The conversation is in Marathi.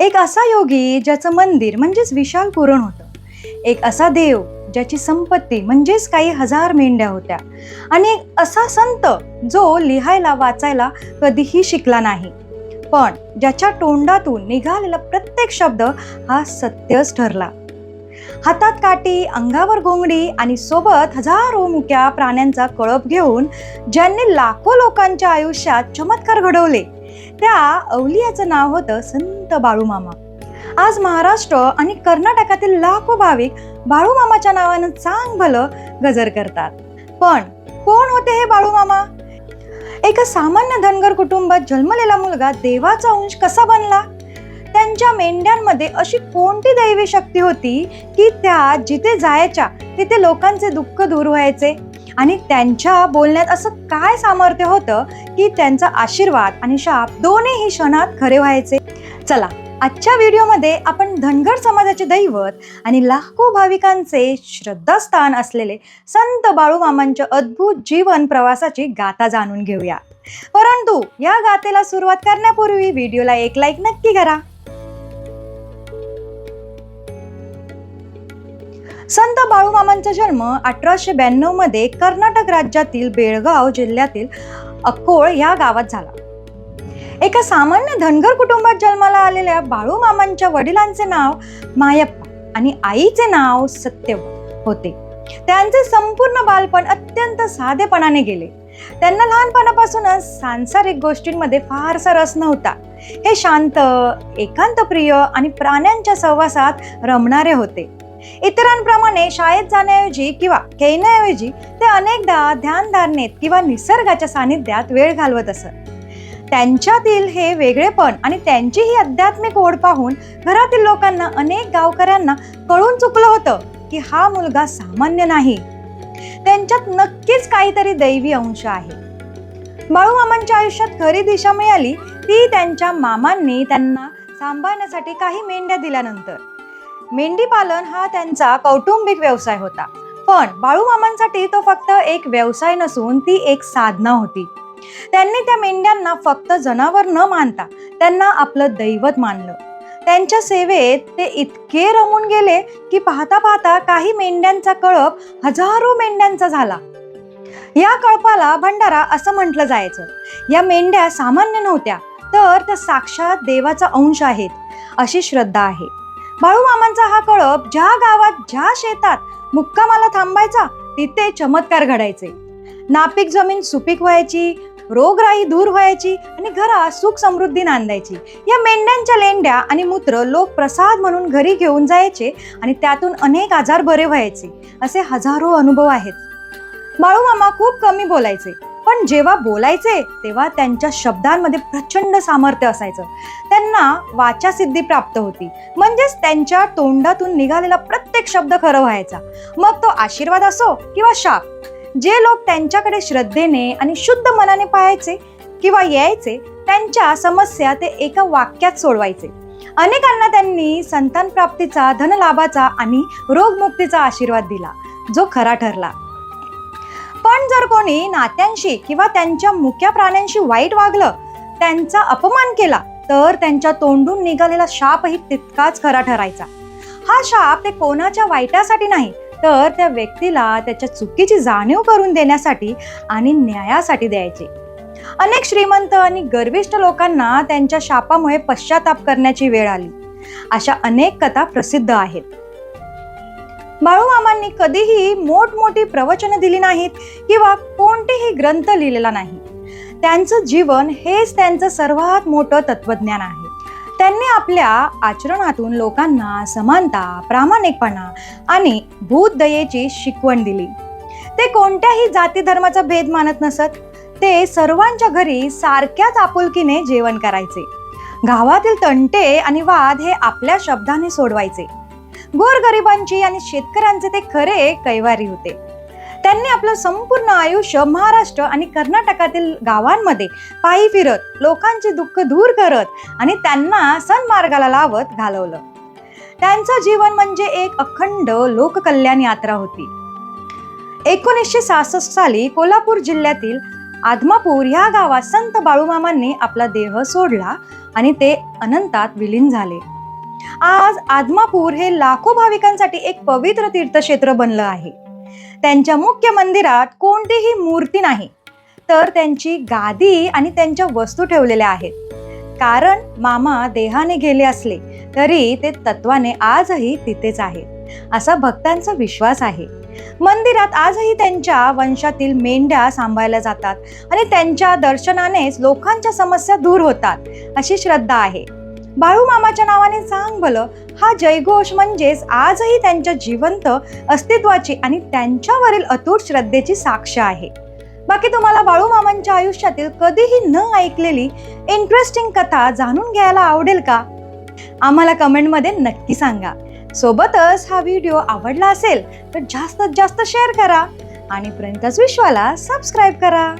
एक असा योगी ज्याचं मंदिर म्हणजेच विशाल पुरण होतं. एक असा देव ज्याची संपत्ती म्हणजेच काही हजार मेंढ्या होत्या. आणि एक असा संत जो लिहायला वाचायला कधीही शिकला नाही. पण ज्याच्या तोंडातून निघालेला प्रत्येक शब्द हा सत्यच ठरला. हातात काठी अंगावर घोंगडी आणि सोबत हजारो मुक्या प्राण्यांचा कळप घेऊन ज्यांनी लाखो लोकांच्या आयुष्यात चमत्कार घडवले त्या अवलियाचं नाव होतं संत बाळूमामा. आज महाराष्ट्र आणि कर्नाटकातील लाखो भाविक बाळूमामाच्या नावानं चांग भलं गजर करतात. पण कोण होते हे बाळूमामा? एका सामान्य धनगर कुटुंबात जन्मलेला मुलगा देवाचा अंश कसा बनला? त्यांच्या मेंढ्यांमध्ये अशी कोणती दैवी शक्ती होती की त्या जिथे जायच्या तिथे लोकांचे दुःख दूर व्हायचे? आणि त्यांच्या बोलण्यात असं काय सामर्थ्य होतं की त्यांचा आशीर्वाद आणि शाप दोन्हीही क्षणात खरे व्हायचे? चला आजच्या व्हिडिओमध्ये आपण धनगर समाजाचे दैवत आणि लाखो भाविकांचे श्रद्धास्थान असलेले संत बाळूमामांच्या अद्भुत जीवन प्रवासाची गाथा जाणून घेऊया. परंतु या गाथेला सुरुवात करण्यापूर्वी व्हिडिओला एक लाईक नक्की करा. संत बाळूमामांचा जन्म अठराशे ब्याण्णवमध्ये कर्नाटक राज्यातील बेळगाव जिल्ह्यातील अक्कोळ या गावात झाला. एका सामान्य धनगर कुटुंबात जन्माला आलेल्या बाळूमामांच्या वडिलांचे नाव मायप्पा आणि आईचे नाव सत्यव होते. त्यांचे संपूर्ण बालपण अत्यंत साधेपणाने गेले. त्यांना लहानपणापासूनच सांसारिक गोष्टींमध्ये फारसा रस नव्हता. हे शांत एकांतप्रिय आणि प्राण्यांच्या सहवासात रमणारे होते. इतरांप्रमाणे शाळेत जाण्याऐवजी किंवा खेळण्याऐवजी ते अनेकदा ध्यानधारणेत किंवा निसर्गाच्या सानिध्यात वेळ घालवत असत. त्यांच्यातील हे वेगळेपण आणि त्यांची ही आध्यात्मिक ओढ पाहून घरातील लोकांना अनेक गावकऱ्यांना कळून चुकलं होतं की हा मुलगा सामान्य नाही. त्यांच्यात नक्कीच काहीतरी दैवी अंश आहे. बाळूमामांच्या आयुष्यात खरी दिशा मिळाली ती त्यांच्या मामांनी त्यांना सांभाळण्यासाठी काही मेंढ्या दिल्यानंतर. मेंढी पालन हा त्यांचा कौटुंबिक व्यवसाय होता. पण बाळूमामांसाठी तो फक्त एक व्यवसाय नसून ती एक साधना होती. त्यांनी त्या मेंढ्यांना फक्त जनावर न मानता त्यांना आपलं दैवत मानलं. त्यांच्या सेवेत ते इतके रमून गेले की पाहता पाहता काही मेंढ्यांचा कळप हजारो मेंढ्यांचा झाला. या कळपाला भंडारा असं म्हटलं जायचं. या मेंढ्या सामान्य नव्हत्या तर त्या साक्षात देवाचा अंश आहेत अशी श्रद्धा आहे. बाळूमामांचा हा कळप ज्या गावात ज्या शेतात मुक्कामाला थांबायचा तिथे चमत्कार घडायचे. नापीक जमीन सुपीक व्हायची रोगराई दूर व्हायची आणि घरात सुख समृद्धी नांदायची. या मेंढ्यांच्या लेंड्या आणि मूत्र लोक प्रसाद म्हणून घरी घेऊन जायचे आणि त्यातून अनेक आजार बरे व्हायचे असे हजारो अनुभव आहेत. बाळूमामा खूप कमी बोलायचे. पण जेव्हा बोलायचे तेव्हा त्यांच्या शब्दांमध्ये प्रचंड सामर्थ्य असायचं. त्यांना वाचासिद्धी प्राप्त होती. म्हणजेच त्यांच्या तोंडातून निघालेला प्रत्येक शब्द खरं व्हायचा. मग तो आशीर्वाद असो किंवा शाप जे लोक त्यांच्याकडे श्रद्धेने आणि शुद्ध मनाने पाहायचे किंवा यायचे त्यांच्या समस्या ते एका वाक्यात सोडवायचे. अनेकांना त्यांनी संतान प्राप्तीचा धनलाभाचा आणि रोगमुक्तीचा आशीर्वाद दिला जो खरा ठरला. जर कोणी नात्यांशी किंवा त्यांच्या मुक्या प्राण्यांशी वाईट वागलं त्यांचा अपमान केला तर त्यांच्या तोंडून निघालेला शापही तितकाच खरा ठरायचा. हा शाप ते कोणाच्या वाईटासाठी नाही तर त्या व्यक्तीला त्याच्या चुकीची जाणीव करून देण्यासाठी आणि न्यायासाठी द्यायचे. अनेक श्रीमंत आणि गर्विष्ठ लोकांना त्यांच्या शापामुळे पश्चाताप करण्याची वेळ आली. अशा अनेक कथा प्रसिद्ध आहेत. बाळूमामांनी कधीही मोठमोठी प्रवचनं दिली नाहीत किंवा कोणतेही ग्रंथ लिहिलेला नाही. त्यांचं जीवन हेच त्यांचं सर्वात मोठं तत्वज्ञान आहे. त्यांनी आपल्या आचरणातून लोकांना समानता प्रामाणिकपणा आणि भूतदयेची शिकवण दिली. ते कोणत्याही जाती धर्माचा भेद मानत नसत. ते सर्वांच्या घरी सारख्याच आपुलकीने जेवण करायचे. गावातील तंटे आणि वाद हे आपल्या शब्दाने सोडवायचे. गोरगरिबांची आणि शेतकऱ्यांचे ते खरे कैवारी होते. त्यांनी आपलं संपूर्ण आयुष्य महाराष्ट्र आणि कर्नाटकातील गावांमध्ये पायी फिरत लोकांचे दुःख दूर करत आणि त्यांना सन्मार्गाला लावत घालवलं. त्यांचं जीवन म्हणजे एक अखंड लोककल्याण यात्रा होती. एकोणीसशे सहासष्ट साली कोल्हापूर जिल्ह्यातील आदमापूर ह्या गावात संत बाळूमामांनी आपला देह सोडला आणि ते अनंतात विलीन झाले. आज आदमापूर हे लाखो भाविकांसाठी एक पवित्र तीर्थक्षेत्र बनलं आहे. त्यांच्या मुख्य मंदिरात कोणतीही मूर्ती नाही तर त्यांची गादी आणि त्यांच्या वस्तू ठेवलेल्या आहेत. कारण मामा देहाने गेले असले तरी ते तत्वाने आजही तिथेच आहेत असा भक्तांचा विश्वास आहे. मंदिरात आजही त्यांच्या वंशातील मेंढ्या सांभाळल्या जातात आणि त्यांच्या दर्शनानेच लोकांच्या समस्या दूर होतात अशी श्रद्धा आहे. बाळू मामाच्या नावाने सांग भलं. हा जयघोष म्हणजेच आजही त्यांच्या जिवंत अस्तित्वाची आणि त्यांच्यावरील अतूट श्रद्धेची साक्ष आहे. बाकी तुम्हाला बाळू मामांच्या आयुष्यातील कधीही न ऐकलेली इंटरेस्टिंग कथा जाणून घ्यायला आवडेल का? आम्हाला कमेंटमध्ये नक्की सांगा. सोबतच हा व्हिडिओ आवडला असेल तर जास्तीत जास्त शेअर करा आणि प्रियंकाच विश्वाला सबस्क्राईब करा.